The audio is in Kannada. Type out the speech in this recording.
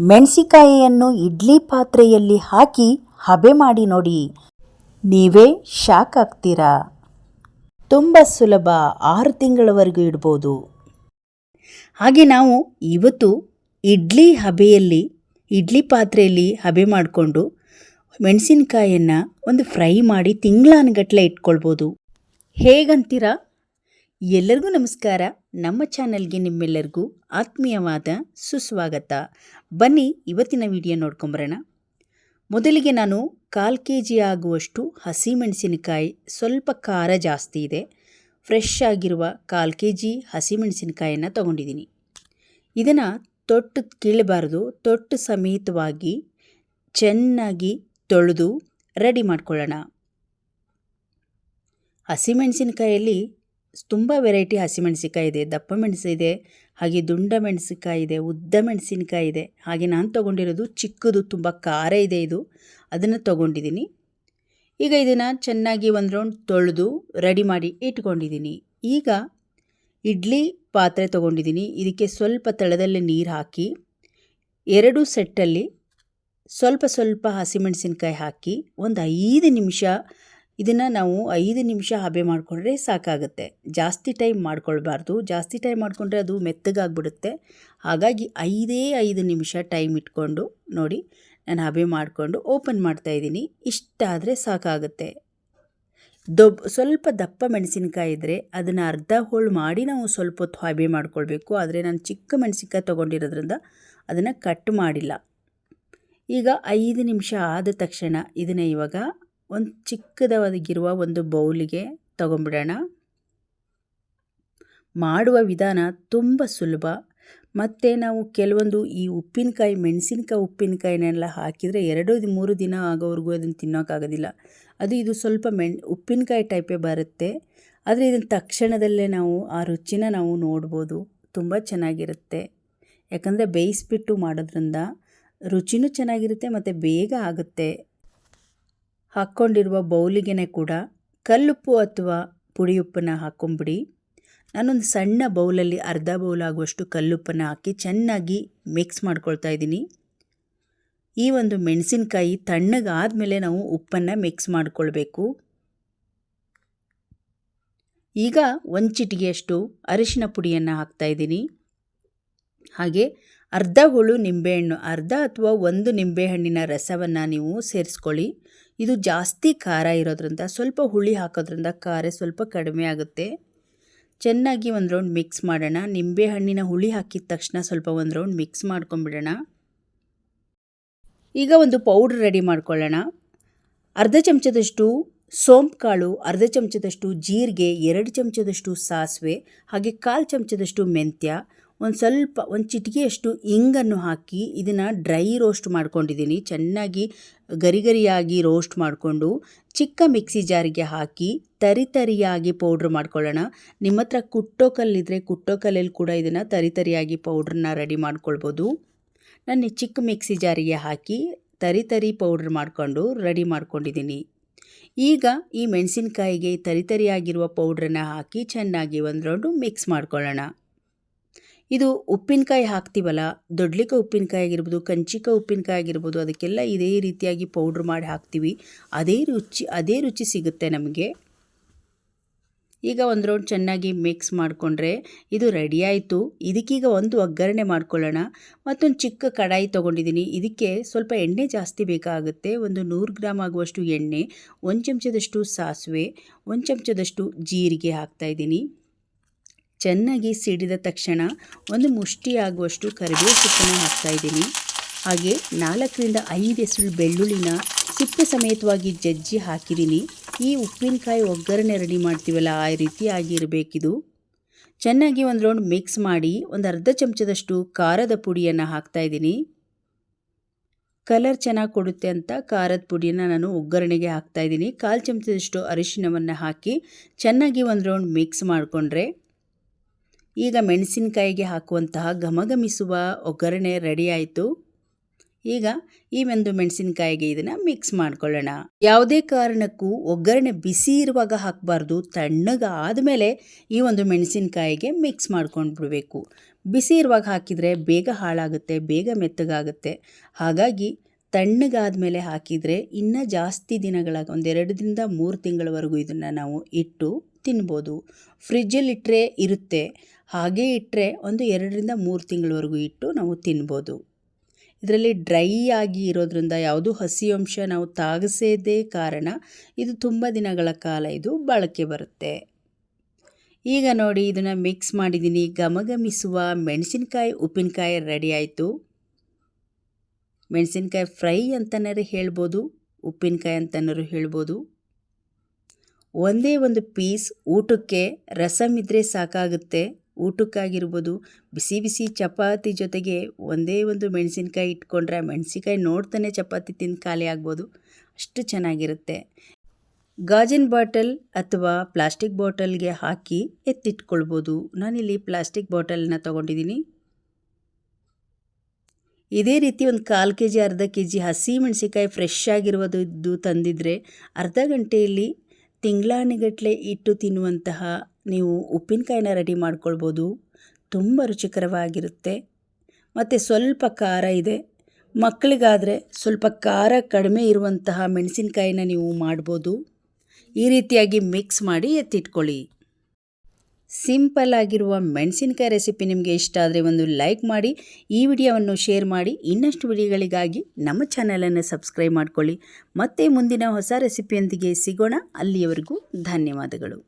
ಮೆಣಸಿಕಾಯಿಯನ್ನು ಇಡ್ಲಿ ಪಾತ್ರೆಯಲ್ಲಿ ಹಾಕಿ ಹಬೆ ಮಾಡಿ ನೋಡಿ. ನೀವೇ ಶಾಕ್ ಆಗ್ತೀರಾ? ತುಂಬ ಸುಲಭ. ಆರು ತಿಂಗಳವರೆಗೂ ಇಡ್ಬೋದು. ಹಾಗೆ ನಾವು ಇವತ್ತು ಇಡ್ಲಿ ಹಬೆಯಲ್ಲಿ, ಇಡ್ಲಿ ಪಾತ್ರೆಯಲ್ಲಿ ಹಬೆ ಮಾಡಿಕೊಂಡು ಮೆಣಸಿನಕಾಯನ್ನು ಒಂದು ಫ್ರೈ ಮಾಡಿ ತಿಂಗಳಾನುಗಟ್ಟಲೆ ಇಟ್ಕೊಳ್ಬೋದು. ಹೇಗಂತೀರಾ? ಎಲ್ಲರಿಗೂ ನಮಸ್ಕಾರ. ನಮ್ಮ ಚಾನಲ್ಗೆ ನಿಮ್ಮೆಲ್ಲರಿಗೂ ಆತ್ಮೀಯವಾದ ಸುಸ್ವಾಗತ. ಬನ್ನಿ ಇವತ್ತಿನ ವಿಡಿಯೋ ನೋಡ್ಕೊಂಬರೋಣ. ಮೊದಲಿಗೆ ನಾನು ಕಾಲು ಕೆ ಜಿ ಆಗುವಷ್ಟು ಹಸಿಮೆಣಸಿನಕಾಯಿ ಸ್ವಲ್ಪ ಖಾರ ಜಾಸ್ತಿ ಇದೆ. ಫ್ರೆಶ್ ಆಗಿರುವ ಕಾಲು ಕೆ ಜಿ ಹಸಿಮೆಣಸಿನಕಾಯನ್ನು ತೊಗೊಂಡಿದ್ದೀನಿ. ಇದನ್ನು ತೊಟ್ಟು ಕೀಳಬಾರ್ದು. ತೊಟ್ಟು ಸಮೇತವಾಗಿ ಚೆನ್ನಾಗಿ ತೊಳೆದು ರೆಡಿ ಮಾಡ್ಕೊಳ್ಳೋಣ. ಹಸಿಮೆಣಸಿನಕಾಯಲ್ಲಿ ತುಂಬ ವೆರೈಟಿ ಹಸಿಮೆಣಸಿನಕಾಯಿ ಇದೆ, ದಪ್ಪ ಮೆಣಸು ಇದೆ, ಹಾಗೆ ದುಂಡ ಮೆಣಸಿನಕಾಯಿ ಇದೆ, ಉದ್ದ ಮೆಣಸಿನಕಾಯಿ ಇದೆ. ಹಾಗೆ ನಾನು ತೊಗೊಂಡಿರೋದು ಚಿಕ್ಕದು, ತುಂಬ ಖಾರ ಇದೆ ಇದು. ಅದನ್ನು ತೊಗೊಂಡಿದ್ದೀನಿ ಈಗ ಇದನ್ನು ಚೆನ್ನಾಗಿ ಒಂದು ರೌಂಡ್ ತೊಳೆದು ರೆಡಿ ಮಾಡಿ ಇಟ್ಕೊಂಡಿದ್ದೀನಿ ಈಗ ಇಡ್ಲಿ ಪಾತ್ರೆ ತೊಗೊಂಡಿದ್ದೀನಿ ಇದಕ್ಕೆ ಸ್ವಲ್ಪ ತಳದಲ್ಲಿ ನೀರು ಹಾಕಿ, ಎರಡು ಸೆಟ್ಟಲ್ಲಿ ಸ್ವಲ್ಪ ಸ್ವಲ್ಪ ಹಸಿಮೆಣಸಿನಕಾಯಿ ಹಾಕಿ, ಒಂದು ಐದು ನಿಮಿಷ ಇದನ್ನು ನಾವು ಐದು ನಿಮಿಷ ಹಬೆ ಮಾಡಿಕೊಂಡ್ರೆ ಸಾಕಾಗುತ್ತೆ. ಜಾಸ್ತಿ ಟೈಮ್ ಮಾಡ್ಕೊಳ್ಬಾರ್ದು. ಜಾಸ್ತಿ ಟೈಮ್ ಮಾಡಿಕೊಂಡ್ರೆ ಅದು ಮೆತ್ತಗಾಗ್ಬಿಡುತ್ತೆ. ಹಾಗಾಗಿ ಐದೇ ಐದು ನಿಮಿಷ ಟೈಮ್ ಇಟ್ಕೊಂಡು ನೋಡಿ, ನಾನು ಹಬೆ ಮಾಡಿಕೊಂಡು ಓಪನ್ ಮಾಡ್ತಾಯಿದ್ದೀನಿ ಇಷ್ಟಾದರೆ ಸಾಕಾಗುತ್ತೆ. ದೊಬ್, ಸ್ವಲ್ಪ ದಪ್ಪ ಮೆಣಸಿನ್ಕಾಯಿ ಇದ್ದರೆ ಅದನ್ನು ಅರ್ಧ ಹೋಳು ಮಾಡಿ ನಾವು ಸ್ವಲ್ಪ ಹೊತ್ತು ಹಬೆ ಮಾಡ್ಕೊಳ್ಬೇಕು. ಆದರೆ ನಾನು ಚಿಕ್ಕ ಮೆಣಸಿನ್ಕಾಯಿ ತೊಗೊಂಡಿರೋದ್ರಿಂದ ಅದನ್ನು ಕಟ್ ಮಾಡಿಲ್ಲ. ಈಗ ಐದು ನಿಮಿಷ ಆದ ತಕ್ಷಣ ಇದನ್ನು ಇವಾಗ ಒಂದು ಚಿಕ್ಕದವಾಗಿರುವ ಒಂದು ಬೌಲಿಗೆ ತಗೊಂಬಿಡೋಣ ಮಾಡುವ ವಿಧಾನ ತುಂಬ ಸುಲಭ. ಮತ್ತು ನಾವು ಕೆಲವೊಂದು ಈ ಉಪ್ಪಿನಕಾಯಿ, ಮೆಣಸಿನ್ಕಾಯಿ ಉಪ್ಪಿನಕಾಯಿನೆಲ್ಲ ಹಾಕಿದರೆ ಎರಡು, ಮೂರು ದಿನ ಆಗೋವರೆಗೂ ಅದನ್ನು ತಿನ್ನೋಕ್ಕಾಗೋದಿಲ್ಲ ಅದು ಇದು ಸ್ವಲ್ಪ ಮೆಣ್, ಉಪ್ಪಿನಕಾಯಿ ಟೈಪೇ ಬರುತ್ತೆ. ಆದರೆ ಇದನ್ನು ತಕ್ಷಣದಲ್ಲೇ ನಾವು, ಆ ರುಚಿನ ನಾವು ನೋಡ್ಬೋದು. ತುಂಬ ಚೆನ್ನಾಗಿರುತ್ತೆ. ಯಾಕಂದರೆ ಬೇಯಿಸ್ಬಿಟ್ಟು ಮಾಡೋದ್ರಿಂದ ರುಚಿನೂ ಚೆನ್ನಾಗಿರುತ್ತೆ, ಮತ್ತು ಬೇಗ ಆಗುತ್ತೆ. ಹಾಕ್ಕೊಂಡಿರುವ ಬೌಲಿಗೆನೆ ಕೂಡ ಕಲ್ಲುಪ್ಪು ಅಥವಾ ಪುಡಿಯುಪ್ಪನ್ನು ಹಾಕ್ಕೊಂಬಿಡಿ ನಾನೊಂದು ಸಣ್ಣ ಬೌಲಲ್ಲಿ ಅರ್ಧ ಬೌಲ್ ಆಗುವಷ್ಟು ಕಲ್ಲುಪ್ಪನ್ನು ಹಾಕಿ ಚೆನ್ನಾಗಿ ಮಿಕ್ಸ್ ಮಾಡ್ಕೊಳ್ತಾ ಇದ್ದೀನಿ. ಈ ಒಂದು ಮೆಣಸಿನಕಾಯಿ ತಣ್ಣಗಾದ ಮೇಲೆ ನಾವು ಉಪ್ಪನ್ನು ಮಿಕ್ಸ್ ಮಾಡಿಕೊಳ್ಬೇಕು. ಈಗ ಒಂದು ಚಿಟಿಗೆಯಷ್ಟು ಅರಿಶಿನ ಪುಡಿಯನ್ನು ಹಾಕ್ತಾಯಿದ್ದೀನಿ ಹಾಗೆ ಅರ್ಧ ಹುಳು ನಿಂಬೆಹಣ್ಣು, ಅರ್ಧ ಅಥವಾ ಒಂದು ನಿಂಬೆಹಣ್ಣಿನ ರಸವನ್ನು ನೀವು ಸೇರಿಸ್ಕೊಳ್ಳಿ. ಇದು ಜಾಸ್ತಿ ಖಾರ ಇರೋದ್ರಿಂದ, ಸ್ವಲ್ಪ ಹುಳಿ ಹಾಕೋದ್ರಿಂದ ಖಾರ ಸ್ವಲ್ಪ ಕಡಿಮೆ ಆಗುತ್ತೆ. ಚೆನ್ನಾಗಿ ಒಂದು ರೌಂಡ್ ಮಿಕ್ಸ್ ಮಾಡೋಣ. ನಿಂಬೆಹಣ್ಣಿನ ಹುಳಿ ಹಾಕಿದ ತಕ್ಷಣ ಸ್ವಲ್ಪ ಒಂದು ರೌಂಡ್ ಮಿಕ್ಸ್ ಮಾಡ್ಕೊಂಬಿಡೋಣ ಈಗ ಒಂದು ಪೌಡ್ರ್ ರೆಡಿ ಮಾಡ್ಕೊಳ್ಳೋಣ. ಅರ್ಧ ಚಮಚದಷ್ಟು ಸೋಂಪು ಕಾಳು, ಅರ್ಧ ಚಮಚದಷ್ಟು ಜೀರಿಗೆ, ಎರಡು ಚಮಚದಷ್ಟು ಸಾಸಿವೆ, ಹಾಗೆ ಕಾಲು ಚಮಚದಷ್ಟು ಮೆಂತ್ಯ ಒಂದು ಸ್ವಲ್ಪ, ಒಂದು ಚಿಟಿಕೆಯಷ್ಟು ಇಂಗನ್ನು ಹಾಕಿ ಇದನ್ನು ಡ್ರೈ ರೋಸ್ಟ್ ಮಾಡ್ಕೊಂಡಿದ್ದೀನಿ. ಚೆನ್ನಾಗಿ ಗರಿ ಗರಿಯಾಗಿ ರೋಸ್ಟ್ ಮಾಡಿಕೊಂಡು ಚಿಕ್ಕ ಮಿಕ್ಸಿ ಜಾರಿಗೆ ಹಾಕಿ ತರಿತರಿಯಾಗಿ ಪೌಡ್ರ್ ಮಾಡ್ಕೊಳ್ಳೋಣ. ನಿಮ್ಮ ಹತ್ರ ಕುಟ್ಟೋಕಲ್ಲಿದ್ದರೆ ಕುಟ್ಟೋಕಲ್ಲಲ್ಲಿ ಕುಟ್ಟೋ ಕಲ್ಲಲ್ಲಿ ಕೂಡ ಇದನ್ನು ತರಿತರಿಯಾಗಿ ಪೌಡ್ರನ್ನ ರೆಡಿ ಮಾಡ್ಕೊಳ್ಬೋದು. ನಾನು ಚಿಕ್ಕ ಮಿಕ್ಸಿ ಜಾರಿಗೆ ಹಾಕಿ ತರಿತರಿ ತರಿ ಪೌಡ್ರ್ ಮಾಡಿಕೊಂಡು ರೆಡಿ ಮಾಡ್ಕೊಂಡಿದ್ದೀನಿ. ಈಗ ಈ ಮೆಣಸಿನ್ಕಾಯಿಗೆ ತರಿತರಿಯಾಗಿರುವ ಪೌಡ್ರನ್ನು ಹಾಕಿ ಚೆನ್ನಾಗಿ ಒಂದು ರೌಂಡು ಮಿಕ್ಸ್ ಮಾಡ್ಕೊಳ್ಳೋಣ. ಇದು ಉಪ್ಪಿನಕಾಯಿ ಹಾಕ್ತೀವಲ್ಲ, ದೊಡ್ಲಿಕ ಉಪ್ಪಿನಕಾಯಿ ಆಗಿರ್ಬೋದು ಕಂಚಿಕ ಉಪ್ಪಿನಕಾಯಿ ಆಗಿರ್ಬೋದು ಅದಕ್ಕೆಲ್ಲ ಇದೇ ರೀತಿಯಾಗಿ ಪೌಡ್ರ್ ಮಾಡಿ ಹಾಕ್ತೀವಿ. ಅದೇ ರುಚಿ ಅದೇ ರುಚಿ ಸಿಗುತ್ತೆ ನಮಗೆ. ಈಗ ಒಂದು ರೌಂಡ್ ಚೆನ್ನಾಗಿ ಮಿಕ್ಸ್ ಮಾಡಿಕೊಂಡ್ರೆ ಇದು ರೆಡಿ ಆಯಿತು. ಇದಕ್ಕೀಗ ಒಂದು ಒಗ್ಗರಣೆ ಮಾಡ್ಕೊಳ್ಳೋಣ. ಮತ್ತೊಂದು ಚಿಕ್ಕ ಕಡಾಯಿ ತೊಗೊಂಡಿದ್ದೀನಿ ಇದಕ್ಕೆ ಸ್ವಲ್ಪ ಎಣ್ಣೆ ಜಾಸ್ತಿ ಬೇಕಾಗುತ್ತೆ. ಒಂದು ನೂರು ಗ್ರಾಮ್ ಆಗುವಷ್ಟು ಎಣ್ಣೆ, ಒಂದು ಚಮಚದಷ್ಟು ಸಾಸಿವೆ, ಒಂದು ಚಮಚದಷ್ಟು ಜೀರಿಗೆ ಹಾಕ್ತಾಯಿದ್ದೀನಿ ಚೆನ್ನಾಗಿ ಸಿಡಿದ ತಕ್ಷಣ ಒಂದು ಮುಷ್ಟಿ ಆಗುವಷ್ಟು ಕರಿಬೇವು ಸೊಪ್ಪನ್ನು ಹಾಕ್ತಾಯಿದ್ದೀನಿ ಹಾಗೆ ನಾಲ್ಕರಿಂದ ಐದು ಹೆಸರು ಬೆಳ್ಳುಳ್ಳಿನ ಸಿಪ್ಪೆ ಸಮೇತವಾಗಿ ಜಜ್ಜಿ ಹಾಕಿದ್ದೀನಿ. ಈ ಉಪ್ಪಿನಕಾಯಿ ಒಗ್ಗರಣೆ ರೆಡಿ ಮಾಡ್ತೀವಲ್ಲ, ಆ ರೀತಿಯಾಗಿ ಇರಬೇಕಿದು ಚೆನ್ನಾಗಿ ಒಂದು ರೌಂಡ್ ಮಿಕ್ಸ್ ಮಾಡಿ ಒಂದು ಅರ್ಧ ಚಮಚದಷ್ಟು ಖಾರದ ಪುಡಿಯನ್ನು ಹಾಕ್ತಾಯಿದ್ದೀನಿ ಕಲರ್ ಚೆನ್ನಾಗಿ ಕೊಡುತ್ತೆ ಅಂತ ಖಾರದ ಪುಡಿಯನ್ನು ನಾನು ಒಗ್ಗರಣೆಗೆ ಹಾಕ್ತಾಯಿದ್ದೀನಿ ಕಾಲು ಚಮಚದಷ್ಟು ಅರಿಶಿನವನ್ನು ಹಾಕಿ ಚೆನ್ನಾಗಿ ಒಂದು ರೌಂಡ್ ಮಿಕ್ಸ್ ಮಾಡಿಕೊಂಡ್ರೆ ಈಗ ಮೆಣಸಿನಕಾಯಿಗೆ ಹಾಕುವಂತಹ ಘಮಘಮಿಸುವ ಒಗ್ಗರಣೆ ರೆಡಿ ಆಯಿತು. ಈಗ ಈ ಒಂದು ಮೆಣಸಿನಕಾಯಿಗೆ ಇದನ್ನು ಮಿಕ್ಸ್ ಮಾಡ್ಕೊಳ್ಳೋಣ. ಯಾವುದೇ ಕಾರಣಕ್ಕೂ ಒಗ್ಗರಣೆ ಬಿಸಿ ಇರುವಾಗ ಹಾಕಬಾರ್ದು ತಣ್ಣಗೆ ಆದಮೇಲೆ ಈ ಒಂದು ಮೆಣಸಿನಕಾಯಿಗೆ ಮಿಕ್ಸ್ ಮಾಡ್ಕೊಂಡು ಬಿಡಬೇಕು ಬಿಸಿ ಇರುವಾಗ ಹಾಕಿದರೆ ಬೇಗ ಹಾಳಾಗುತ್ತೆ, ಬೇಗ ಮೆತ್ತಗಾಗುತ್ತೆ. ಹಾಗಾಗಿ ತಣ್ಣಗಾದ ಮೇಲೆ ಹಾಕಿದರೆ ಇನ್ನೂ ಜಾಸ್ತಿ ದಿನಗಳ ಒಂದೆರಡರಿಂದ ಮೂರು ತಿಂಗಳವರೆಗೂ ಇದನ್ನು ನಾವು ಇಟ್ಟು ತಿನ್ಬೋದು. ಫ್ರಿಜ್ಜಲ್ಲಿಟ್ಟರೆ ಇರುತ್ತೆ. ಹಾಗೇ ಇಟ್ಟರೆ ಒಂದು ಎರಡರಿಂದ ಮೂರು ತಿಂಗಳವರೆಗೂ ಇಟ್ಟು ನಾವು ತಿನ್ಬೋದು. ಇದರಲ್ಲಿ ಡ್ರೈ ಆಗಿ ಇರೋದ್ರಿಂದ ಯಾವುದು ಹಸಿ ಅಂಶ ನಾವು ತಾಗಿಸದೇ ಕಾರಣ ಇದು ತುಂಬ ದಿನಗಳ ಕಾಲ ಇದು ಬಾಳಿಕೆ ಬರುತ್ತೆ. ಈಗ ನೋಡಿ ಇದನ್ನು ಮಿಕ್ಸ್ ಮಾಡಿದ್ದೀನಿ. ಗಮಗಮಿಸುವ ಮೆಣಸಿನ್ಕಾಯಿ, ಉಪ್ಪಿನಕಾಯಿ ರೆಡಿ ಆಯಿತು. ಮೆಣಸಿನ್ಕಾಯಿ ಫ್ರೈ ಅಂತನಾರು ಹೇಳ್ಬೋದು, ಉಪ್ಪಿನಕಾಯಿ ಅಂತನಾರು ಹೇಳ್ಬೋದು. ಒಂದೇ ಒಂದು ಪೀಸ್ ಊಟಕ್ಕೆ ರಸಮ್ ಇದ್ದರೆ ಸಾಕಾಗುತ್ತೆ. ಊಟಕ್ಕಾಗಿರ್ಬೋದು. ಬಿಸಿ ಬಿಸಿ ಚಪಾತಿ ಜೊತೆಗೆ ಒಂದೇ ಒಂದು ಮೆಣಸಿನ್ಕಾಯಿ ಇಟ್ಕೊಂಡ್ರೆ ಮೆಣಸಿನ್ಕಾಯಿ ನೋಡ್ತಾನೆ ಚಪಾತಿ ತಿಂದು ಖಾಲಿ ಆಗ್ಬೋದು. ಅಷ್ಟು ಚೆನ್ನಾಗಿರುತ್ತೆ. ಗಾಜಿನ ಬಾಟಲ್ ಅಥವಾ ಪ್ಲಾಸ್ಟಿಕ್ ಬಾಟಲ್ಗೆ ಹಾಕಿ ಎತ್ತಿಟ್ಕೊಳ್ಬೋದು. ನಾನಿಲ್ಲಿ ಪ್ಲಾಸ್ಟಿಕ್ ಬಾಟಲ್ನ ತೊಗೊಂಡಿದ್ದೀನಿ. ಇದೇ ರೀತಿ ಒಂದು ಕಾಲು ಕೆ ಜಿ ಅರ್ಧ ಕೆ ಜಿ ಹಸಿ ಮೆಣಸಿನಕಾಯಿ ಫ್ರೆಶ್ ಆಗಿರುವುದಿದ್ದು ತಂದಿದ್ದರೆ ಅರ್ಧ ಗಂಟೆಯಲ್ಲಿ ತಿಂಗಳಾನೆಗಟ್ಟಲೆ ಇಟ್ಟು ತಿನ್ನುವಂತಹ ನೀವು ಉಪ್ಪಿನಕಾಯಿನ ರೆಡಿ ಮಾಡ್ಕೊಳ್ಬೋದು. ತುಂಬ ರುಚಿಕರವಾಗಿರುತ್ತೆ. ಮತ್ತು ಸ್ವಲ್ಪ ಖಾರ ಇದೆ. ಮಕ್ಕಳಿಗಾದರೆ ಸ್ವಲ್ಪ ಖಾರ ಕಡಿಮೆ ಇರುವಂತಹ ಮೆಣಸಿನ್ಕಾಯಿನ ನೀವು ಮಾಡ್ಬೋದು. ಈ ರೀತಿಯಾಗಿ ಮಿಕ್ಸ್ ಮಾಡಿ ಎತ್ತಿಟ್ಕೊಳ್ಳಿ. ಸಿಂಪಲ್ ಆಗಿರುವ ಮೆಣಸಿನಕಾಯಿ ರೆಸಿಪಿ ನಿಮಗೆ ಇಷ್ಟ ಆದರೆ ಒಂದು ಲೈಕ್ ಮಾಡಿ, ಈ ವಿಡಿಯೋವನ್ನು ಶೇರ್ ಮಾಡಿ, ಇನ್ನಷ್ಟು ವಿಡಿಯೋಗಳಿಗಾಗಿ ನಮ್ಮ ಚಾನಲನ್ನು ಸಬ್ಸ್ಕ್ರೈಬ್ ಮಾಡಿಕೊಳ್ಳಿ. ಮತ್ತೆ ಮುಂದಿನ ಹೊಸ ರೆಸಿಪಿಯೊಂದಿಗೆ ಸಿಗೋಣ. ಅಲ್ಲಿಯವರೆಗೂ ಧನ್ಯವಾದಗಳು.